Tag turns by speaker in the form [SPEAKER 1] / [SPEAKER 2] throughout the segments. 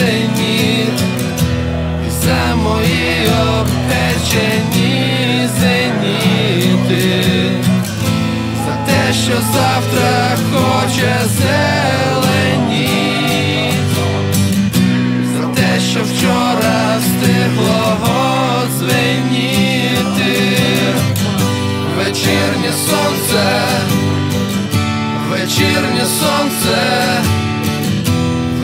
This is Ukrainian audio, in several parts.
[SPEAKER 1] і за мої обпечені зеніти, за те, що завтра хоче зелені, за те, що вчора встигло звеніти,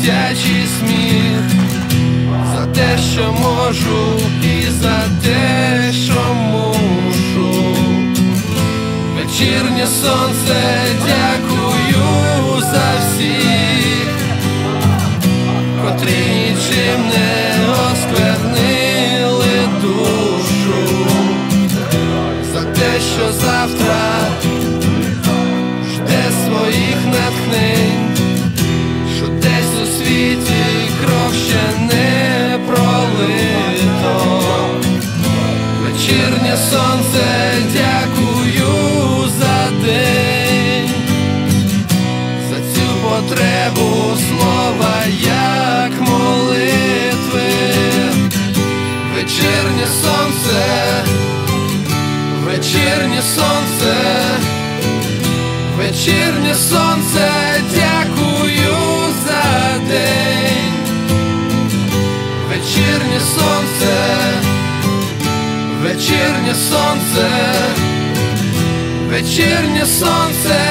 [SPEAKER 1] дитячий сміх, за те, що можу, і за те, що мушу. Вечірнє сонце, дякую за всіх, котрі нічим не осквернили душу, за те, що завтра сонце, дякую за день, за цю потребу слова, як молитви, вечірнє сонце, вечірнє сонце. Вечірнє сонце, вечірнє сонце, вечірнє сонце,